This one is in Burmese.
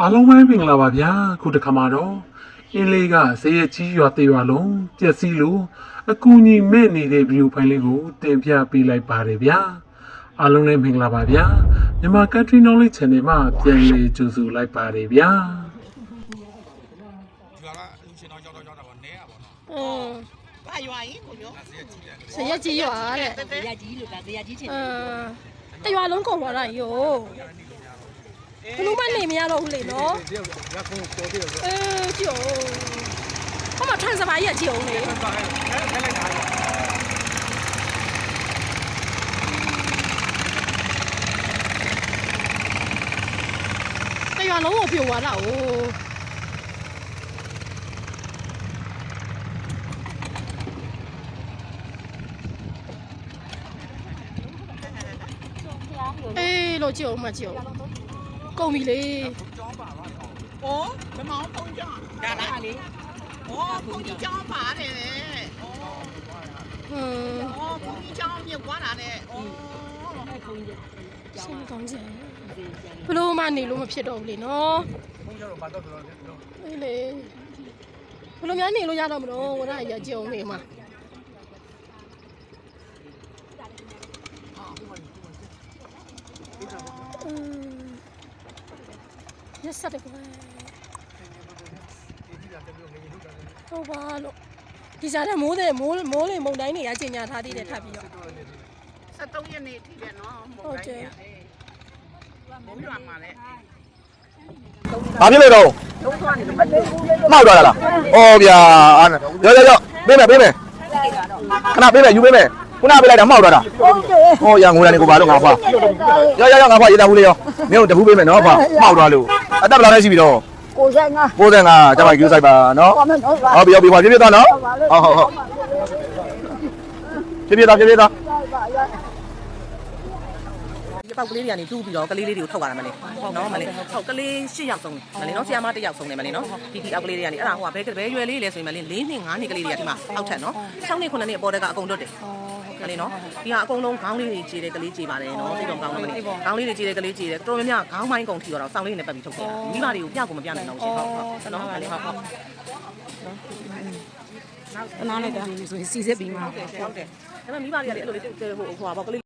အားလုံးပဲမင်္ဂလာပါဗျာခုတစ်ခါမှာတော့အင်းလေးကဇေယျကြီးရွာတေရွာလုံးပျက်စီးလို့အကူအညီမဲ့နေတဲ့ဗီဒီယိုဖိုင်လေးကိုတင်ပြပေးလိုက်ပါတယ်ဗျာအားလုံးလည်းမင်္ဂလာပါဗျာမြန်မာ Country Knowledge Channel မှာပြန်လည်ကြိုဆိုလိုက်ပါတယ်ဗျာရွာကလူရှင်တော်ကြောက်တော့ကြောက်တာပေါ့နဲရပါတော့อืมဘာရွာကြီးကိုပြောဆေးကြီးတယ်ဇရက်ကြီးရွာတဲ့တရားကြီးလို့လားတရားကြီးချင်အမ်တရွာလုံးကုန်သွားတာယို ဘလို့မနေမရတော့ဘူးလေနော်အေးကြည့်အောင်ဟောမထန်စပါးကြီးကကြည့်အောင်လေတရွာလုံးကိုပြိုသွားတာ哦အေးလို့ကြည့်အောင်မကြည့်အောင် ကုန်ပြီလေဩမမောင်ပုံကြောင်းဒါလားလေဩဘုန်းကြီးကျောင်းပါတယ်လေဩဟွန်းဩဘုန်းကြီးကျောင်းမြုပ်သွားတာလေဩရှင်းကောင်းကြဘလို့မနေလို့မဖြစ်တော့ဘူးလေနော်ဘုန်းကြီးတို့ဘာတော့တော့အေးလေဘလို့များနေလို့ရတော့မလို့ဝရရကြုံနေမှာအင်း ရက်စတဲ့ကွာဟုတ်ပါလို့ဒီစားတဲ့မိုးတဲ့မိုးမိုးလေမုန်တိုင်းတွေကကျင်ညာထားသေးတယ်ထပ်ပြီးတော့73ရက်နေ့ထိတယ်နော်မဟုတ်တယ်ဘုန်းရွာမှာလေဘာဖြစ်လို့တော့မောက်သွားတာလားဩဗျာအာရောရောရောပေးမယ်ပေးမယ်ခဏပေးမယ်ယူပေးမယ်ခုနပေးလိုက်တာမောက်သွားတာဟောရငိုတယ်ကိုပါတော့ငါဖွာရောရောရောငါဖွာရေးတာဘူးလေရောမင်းတို့တပူးပေးမယ်နော်ဖွာမောက်သွားလို့ အသက်ဘယ်လောက်လဲရှိပြီတော့ကိုဆိုင်ငါ95ကျမကြီးဆိုင်ပါနော်ဘာမလို့ပါဟောပြီဟောပြီဖွာပြပြသွားနော်ဟုတ်ဟုတ်ဟုတ်ပြပြသွားပြပြသွား ဒီပေါက်ကလေးတွေကနေတူးပြီးတော့ကလေးလေးတွေကိုထုတ်ရတာမလေးနော်မလေးဟုတ်ကလေး၈ယောက်ဆုံးတယ်မလေးနော်ဆရာမတစ်ယောက်ဆုံးတယ်မလေးနော်ဒီဒီအောက်ကလေးတွေကနေအဲ့ဒါဟိုကဘဲဘဲရွယ်လေးလဲဆိုရင်မလေး၄နှစ်၅နှစ်ကလေးတွေကဒီမှာအောက်ထက်နော်၆နှစ်9နှစ်အပေါ်တက်ကအကုန်လွတ်တယ်မလေးနော်ဒီဟာအကုန်လုံးခေါင်းလေးတွေခြေတယ်ကလေးခြေပါတယ်နော်သိတော့ကောင်းတယ်မလေးခေါင်းလေးတွေခြေတယ်ကလေးခြေတယ်တော်တော်များများခေါင်းပိုင်းကုန်ထီတော့စောင်းလေးနဲ့ပတ်ပြီးထုတ်ခဲ့တာမိဘတွေကိုပြကိုမပြနိုင်တော့ရှင်ဟုတ်ဟုတ်နော်မလေးဟုတ်ဟုတ်အနားလိုက်တာဆိုရင်စီစစ်ပြီးမှဟုတ်တယ်ဟုတ်တယ်ဒါပေမဲ့မိဘတွေကလည်းအဲ့လိုလေးဟိုဟိုပါကလေး